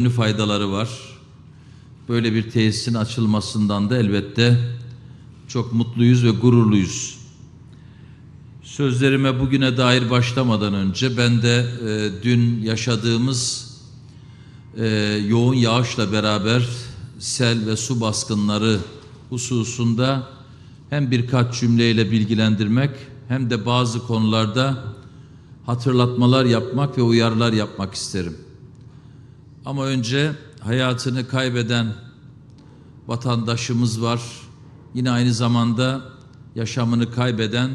Önemli faydaları var. Böyle bir tesisin açılmasından da elbette çok mutluyuz ve gururluyuz. Sözlerime bugüne dair başlamadan önce ben de e, dün yaşadığımız e, yoğun yağışla beraber sel ve su baskınları hususunda hem birkaç cümleyle bilgilendirmek hem de bazı konularda hatırlatmalar yapmak ve uyarılar yapmak isterim. Ama önce hayatını kaybeden vatandaşımız var. Yine aynı zamanda yaşamını kaybeden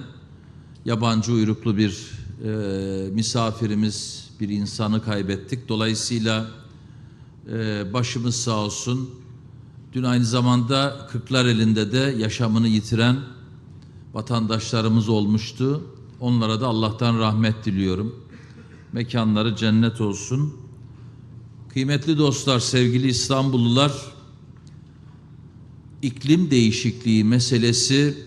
yabancı uyruklu bir e, misafirimiz, bir insanı kaybettik. Dolayısıyla e, başımız sağ olsun. Dün aynı zamanda Kırklareli'nde de yaşamını yitiren vatandaşlarımız olmuştu. Onlara da Allah'tan rahmet diliyorum. Mekanları cennet olsun. Kıymetli dostlar, sevgili İstanbullular, iklim değişikliği meselesi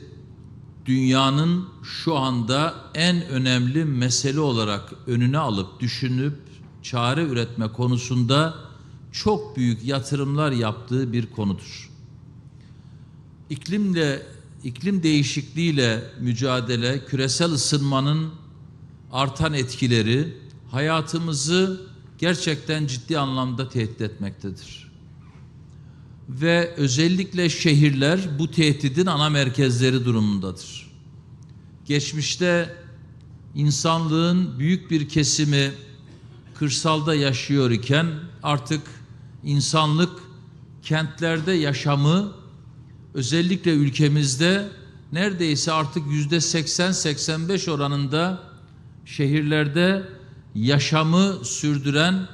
dünyanın şu anda en önemli mesele olarak önüne alıp düşünüp çare üretme konusunda çok büyük yatırımlar yaptığı bir konudur. İklimle iklim değişikliğiyle mücadele, küresel ısınmanın artan etkileri hayatımızı gerçekten ciddi anlamda tehdit etmektedir. Ve özellikle şehirler bu tehdidin ana merkezleri durumundadır. Geçmişte insanlığın büyük bir kesimi kırsalda yaşıyor iken artık insanlık kentlerde yaşamı özellikle ülkemizde neredeyse artık yüzde 80-85 oranında şehirlerde yaşamı sürdüren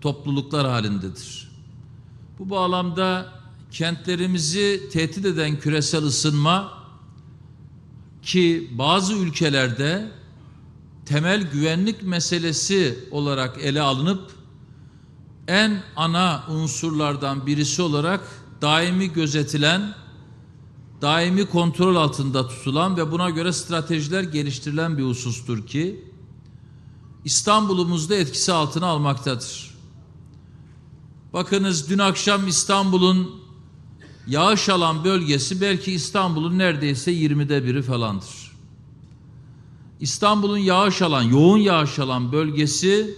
topluluklar halindedir. Bu bağlamda kentlerimizi tehdit eden küresel ısınma ki bazı ülkelerde temel güvenlik meselesi olarak ele alınıp en ana unsurlardan birisi olarak daimi gözetilen, daimi kontrol altında tutulan ve buna göre stratejiler geliştirilen bir husustur ki İstanbul'umuzda etkisi altına almaktadır. Bakınız dün akşam İstanbul'un yağış alan bölgesi belki İstanbul'un neredeyse 20'de biri falandır. İstanbul'un yağış alan, yoğun yağış alan bölgesi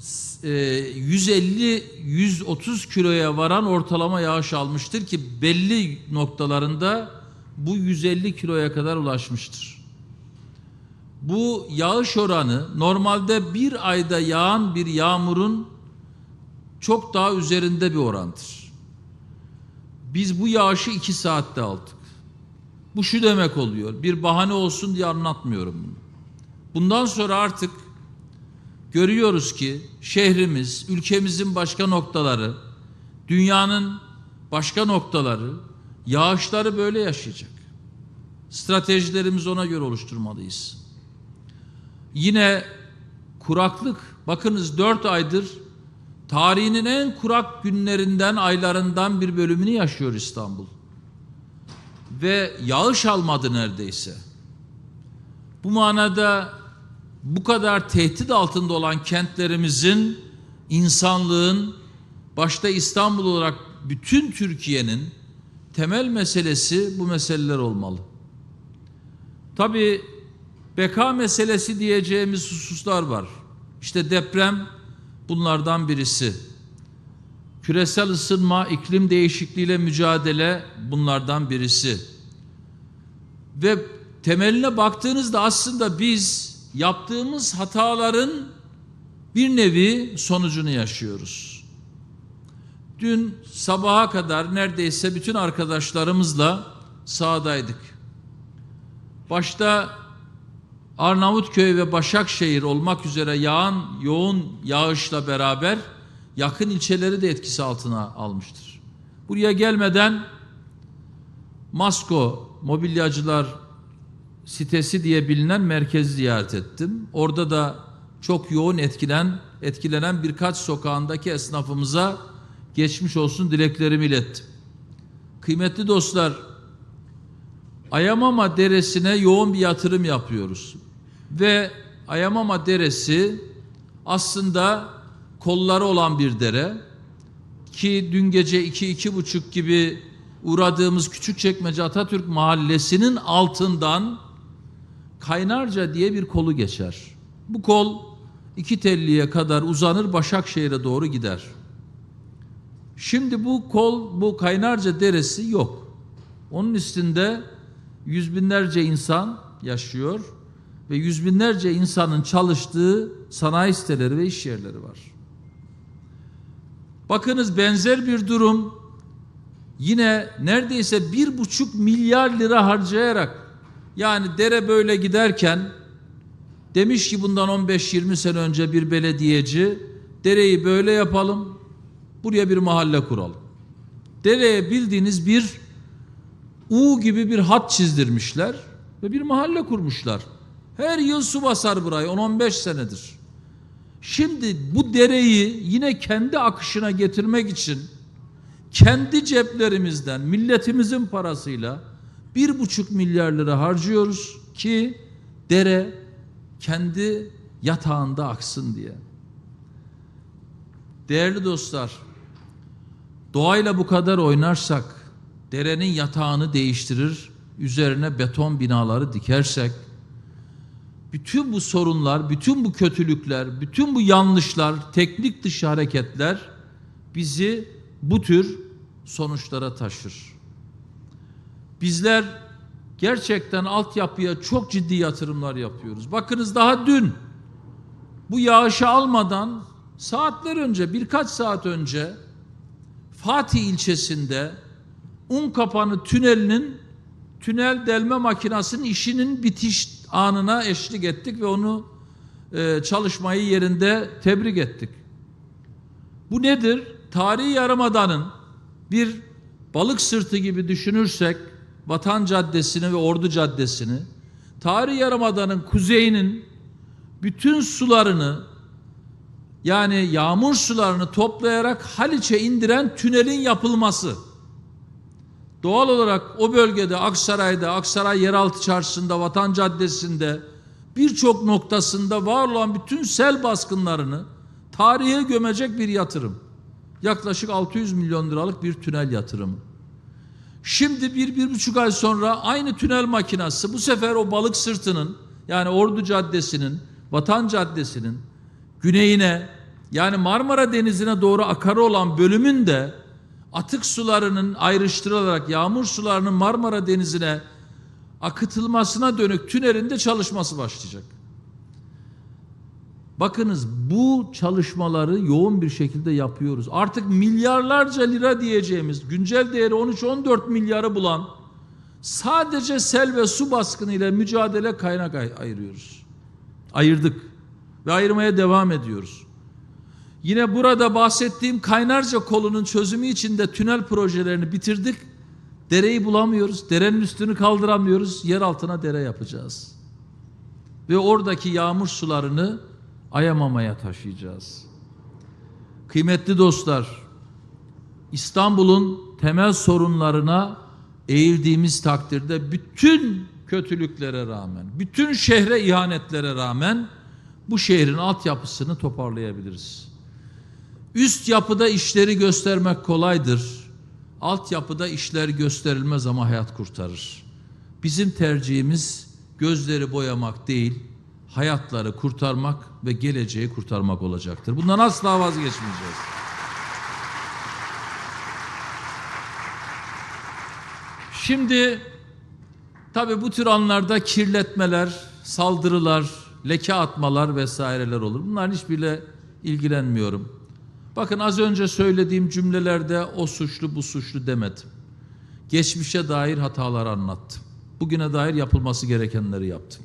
150-130 kiloya varan ortalama yağış almıştır ki belli noktalarında bu 150 kiloya kadar ulaşmıştır. Bu yağış oranı normalde bir ayda yağan bir yağmurun çok daha üzerinde bir orandır. Biz bu yağışı iki saatte aldık. Bu şu demek oluyor. Bir bahane olsun diye anlatmıyorum bunu. Bundan sonra artık görüyoruz ki şehrimiz, ülkemizin başka noktaları, dünyanın başka noktaları yağışları böyle yaşayacak. Stratejilerimizi ona göre oluşturmalıyız. Yine kuraklık. Bakınız dört aydır tarihinin en kurak günlerinden, aylarından bir bölümünü yaşıyor İstanbul. Ve yağış almadı neredeyse. Bu manada bu kadar tehdit altında olan kentlerimizin, insanlığın, başta İstanbul olarak bütün Türkiye'nin temel meselesi bu meseleler olmalı. Tabii beka meselesi diyeceğimiz hususlar var. İşte deprem bunlardan birisi. Küresel ısınma, iklim değişikliğiyle mücadele bunlardan birisi. Ve temeline baktığınızda aslında biz yaptığımız hataların bir nevi sonucunu yaşıyoruz. Dün sabaha kadar neredeyse bütün arkadaşlarımızla sahadaydık. Başta Arnavutköy ve Başakşehir olmak üzere yağan yoğun yağışla beraber yakın ilçeleri de etkisi altına almıştır. Buraya gelmeden Masko mobilyacılar sitesi diye bilinen merkezi ziyaret ettim. Orada da çok yoğun etkilen etkilenen birkaç sokağındaki esnafımıza geçmiş olsun dileklerimi ilettim. Kıymetli dostlar, Ayamama Deresi'ne yoğun bir yatırım yapıyoruz. Ve Ayamama Deresi aslında kolları olan bir dere ki dün gece iki iki buçuk gibi uğradığımız Küçükçekmece Atatürk Mahallesi'nin altından Kaynarca diye bir kolu geçer. Bu kol iki telliye kadar uzanır Başakşehir'e doğru gider. Şimdi bu kol, bu Kaynarca Deresi yok. Onun üstünde yüz binlerce insan yaşıyor ve yüz binlerce insanın çalıştığı sanayi siteleri ve iş yerleri var. Bakınız benzer bir durum yine neredeyse bir buçuk milyar lira harcayarak yani dere böyle giderken demiş ki bundan 15-20 sene önce bir belediyeci dereyi böyle yapalım buraya bir mahalle kuralım. Dereye bildiğiniz bir U gibi bir hat çizdirmişler ve bir mahalle kurmuşlar. Her yıl su basar burayı 10-15 senedir. Şimdi bu dereyi yine kendi akışına getirmek için kendi ceplerimizden milletimizin parasıyla bir buçuk milyar lira harcıyoruz ki dere kendi yatağında aksın diye. Değerli dostlar, doğayla bu kadar oynarsak, derenin yatağını değiştirir, üzerine beton binaları dikersek, bütün bu sorunlar, bütün bu kötülükler, bütün bu yanlışlar, teknik dışı hareketler bizi bu tür sonuçlara taşır. Bizler gerçekten altyapıya çok ciddi yatırımlar yapıyoruz. Bakınız daha dün bu yağışı almadan saatler önce, birkaç saat önce Fatih ilçesinde Unkapanı tünelinin tünel delme makinasının işinin bitiş anına eşlik ettik ve onu e, çalışmayı yerinde tebrik ettik. Bu nedir? Tarihi Yarımada'nın bir balık sırtı gibi düşünürsek Vatan Caddesi'ni ve Ordu Caddesi'ni Tarihi Yarımada'nın kuzeyinin bütün sularını yani yağmur sularını toplayarak Haliç'e indiren tünelin yapılması. Doğal olarak o bölgede Aksaray'da, Aksaray Yeraltı Çarşısı'nda, Vatan Caddesi'nde birçok noktasında var olan bütün sel baskınlarını tarihe gömecek bir yatırım. Yaklaşık 600 milyon liralık bir tünel yatırımı. Şimdi bir, bir buçuk ay sonra aynı tünel makinası bu sefer o balık sırtının yani Ordu Caddesi'nin, Vatan Caddesi'nin güneyine yani Marmara Denizi'ne doğru akarı olan bölümün de atık sularının ayrıştırılarak yağmur sularının Marmara Denizi'ne akıtılmasına dönük tünelinde çalışması başlayacak. Bakınız bu çalışmaları yoğun bir şekilde yapıyoruz. Artık milyarlarca lira diyeceğimiz güncel değeri 13-14 milyarı bulan sadece sel ve su baskını ile mücadele kaynak ay- ayırıyoruz. Ayırdık ve ayırmaya devam ediyoruz. Yine burada bahsettiğim Kaynarca kolunun çözümü için de tünel projelerini bitirdik. Dereyi bulamıyoruz. Derenin üstünü kaldıramıyoruz. Yer altına dere yapacağız. Ve oradaki yağmur sularını Ayamama'ya taşıyacağız. Kıymetli dostlar, İstanbul'un temel sorunlarına eğildiğimiz takdirde bütün kötülüklere rağmen, bütün şehre ihanetlere rağmen bu şehrin altyapısını toparlayabiliriz. Üst yapıda işleri göstermek kolaydır. Altyapıda işler gösterilmez ama hayat kurtarır. Bizim tercihimiz gözleri boyamak değil, hayatları kurtarmak ve geleceği kurtarmak olacaktır. Bundan asla vazgeçmeyeceğiz. Şimdi tabii bu tür anlarda kirletmeler, saldırılar, leke atmalar vesaireler olur. Bunların hiçbiriyle ilgilenmiyorum. Bakın az önce söylediğim cümlelerde o suçlu bu suçlu demedim. Geçmişe dair hataları anlattım. Bugüne dair yapılması gerekenleri yaptım.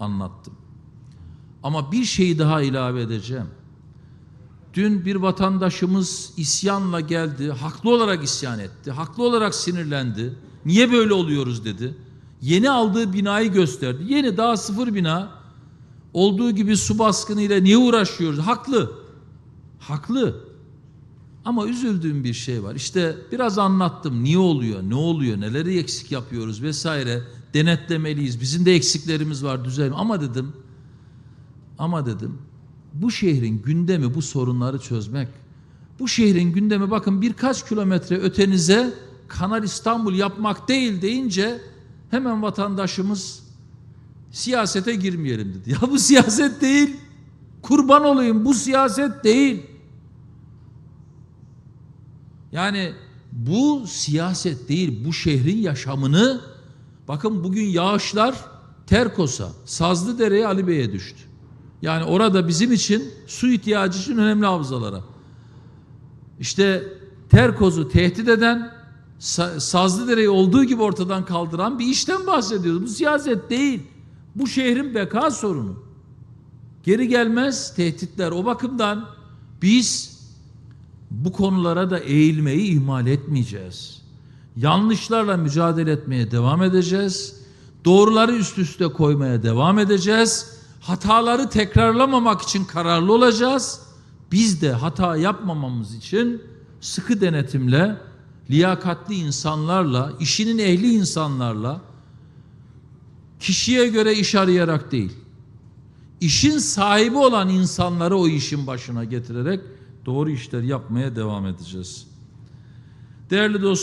Anlattım. Ama bir şeyi daha ilave edeceğim. Dün bir vatandaşımız isyanla geldi. Haklı olarak isyan etti. Haklı olarak sinirlendi. Niye böyle oluyoruz dedi. Yeni aldığı binayı gösterdi. Yeni daha sıfır bina. Olduğu gibi su baskınıyla niye uğraşıyoruz? Haklı. Haklı. Ama üzüldüğüm bir şey var. İşte biraz anlattım. Niye oluyor? Ne oluyor? Neleri eksik yapıyoruz vesaire. Denetlemeliyiz. Bizim de eksiklerimiz var düzen. Ama dedim ama dedim bu şehrin gündemi bu sorunları çözmek. Bu şehrin gündemi bakın birkaç kilometre ötenize Kanal İstanbul yapmak değil deyince hemen vatandaşımız siyasete girmeyelim dedi. Ya bu siyaset değil. Kurban olayım bu siyaset değil. Yani bu siyaset değil, bu şehrin yaşamını bakın bugün yağışlar Terkos'a, Sazlıdere'ye Ali Bey'e düştü. Yani orada bizim için su ihtiyacı için önemli havzalara. İşte Terkoz'u tehdit eden, Sa- Sazlıdere'yi olduğu gibi ortadan kaldıran bir işten bahsediyoruz. Bu siyaset değil. Bu şehrin beka sorunu. Geri gelmez tehditler. O bakımdan biz bu konulara da eğilmeyi ihmal etmeyeceğiz. Yanlışlarla mücadele etmeye devam edeceğiz. Doğruları üst üste koymaya devam edeceğiz. Hataları tekrarlamamak için kararlı olacağız. Biz de hata yapmamamız için sıkı denetimle, liyakatli insanlarla, işinin ehli insanlarla, kişiye göre iş arayarak değil, işin sahibi olan insanları o işin başına getirerek doğru işler yapmaya devam edeceğiz. Değerli dostlar,